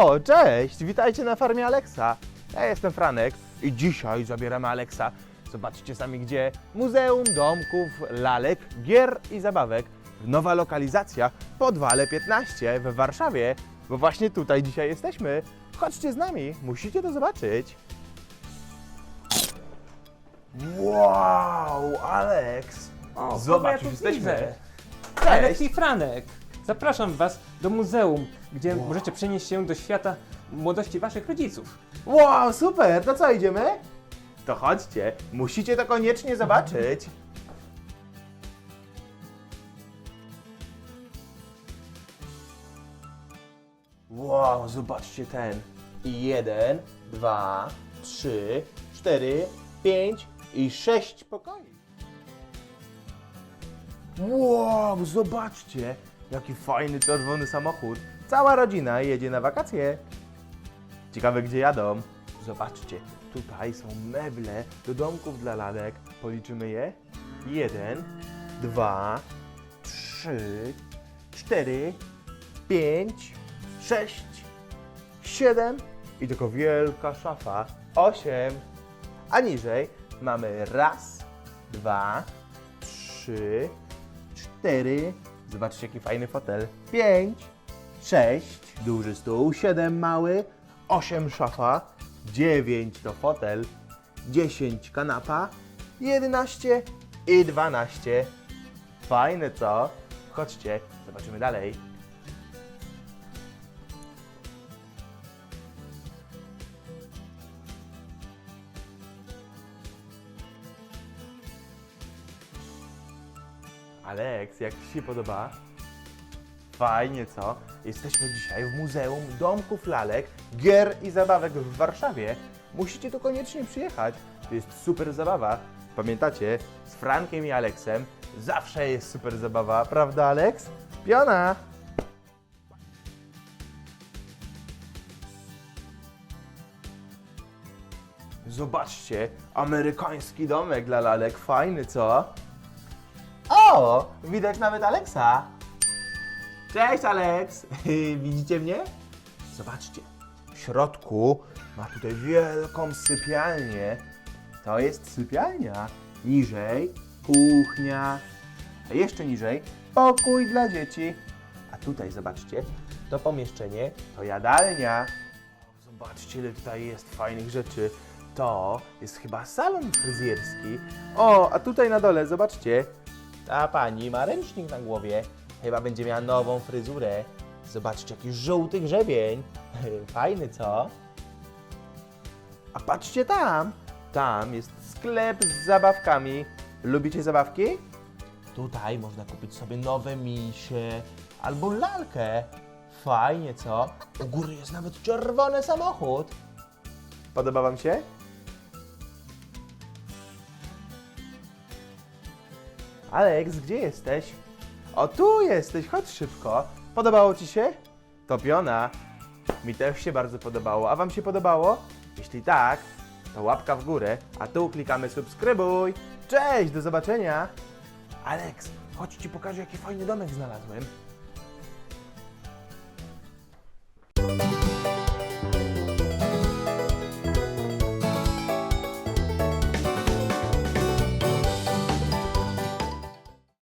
O, cześć! Witajcie na farmie Aleksa. Ja jestem Franek i dzisiaj zabieramy Aleksa. Zobaczcie sami gdzie. Muzeum Domków, Lalek, Gier i Zabawek. Nowa lokalizacja Podwale 15 w Warszawie, bo właśnie tutaj dzisiaj jesteśmy. Chodźcie z nami, musicie to zobaczyć. Wow, Aleks! O, Zobacz, już jesteśmy. Cześć! I Franek. Zapraszam Was do muzeum, gdzie możecie przenieść się do świata młodości Waszych rodziców. Wow, super! To co, idziemy? To chodźcie, musicie to koniecznie zobaczyć. Wow, zobaczcie ten. I jeden, dwa, trzy, cztery, pięć i sześć pokoi. Wow, zobaczcie, jaki fajny czerwony samochód. Cała rodzina jedzie na wakacje. Ciekawe, gdzie jadą. Zobaczcie, tutaj są meble do domków dla lalek. Policzymy je. Jeden, dwa, trzy, cztery, pięć, sześć, siedem i tylko wielka szafa. Osiem. A niżej mamy raz, dwa, trzy, cztery. Zobaczcie, jaki fajny fotel. Pięć, sześć, duży stół, siedem mały, osiem szafa, dziewięć to fotel, dziesięć kanapa, jedenaście i dwanaście. Fajne, co? Chodźcie, zobaczymy dalej. Aleks, jak Ci się podoba? Fajnie, co? Jesteśmy dzisiaj w Muzeum Domków Lalek, Gier i Zabawek w Warszawie. Musicie tu koniecznie przyjechać. To jest super zabawa. Pamiętacie, z Frankiem i Aleksem zawsze jest super zabawa, prawda Aleks? Piona! Zobaczcie, amerykański domek dla lalek. Fajny, co? O, widać nawet Aleksa. Cześć, Aleks. Widzicie mnie? Zobaczcie. W środku ma tutaj wielką sypialnię. To jest sypialnia. Niżej kuchnia. A jeszcze niżej pokój dla dzieci. A tutaj zobaczcie, to pomieszczenie to jadalnia. Zobaczcie, ile tutaj jest fajnych rzeczy. To jest chyba salon fryzjerski. O, a tutaj na dole, zobaczcie. Ta pani ma ręcznik na głowie. Chyba będzie miała nową fryzurę. Zobaczcie, jaki żółty grzebień. Fajny, co? A patrzcie tam. Tam jest sklep z zabawkami. Lubicie zabawki? Tutaj można kupić sobie nowe misie albo lalkę. Fajnie, co? U góry jest nawet czerwony samochód. Podoba Wam się? Aleks, gdzie jesteś? O, tu jesteś, chodź szybko. Podobało Ci się? Topiona. Mi też się bardzo podobało. A Wam się podobało? Jeśli tak, to łapka w górę, a tu klikamy subskrybuj. Cześć, do zobaczenia. Aleks, chodź Ci pokażę, jaki fajny domek znalazłem.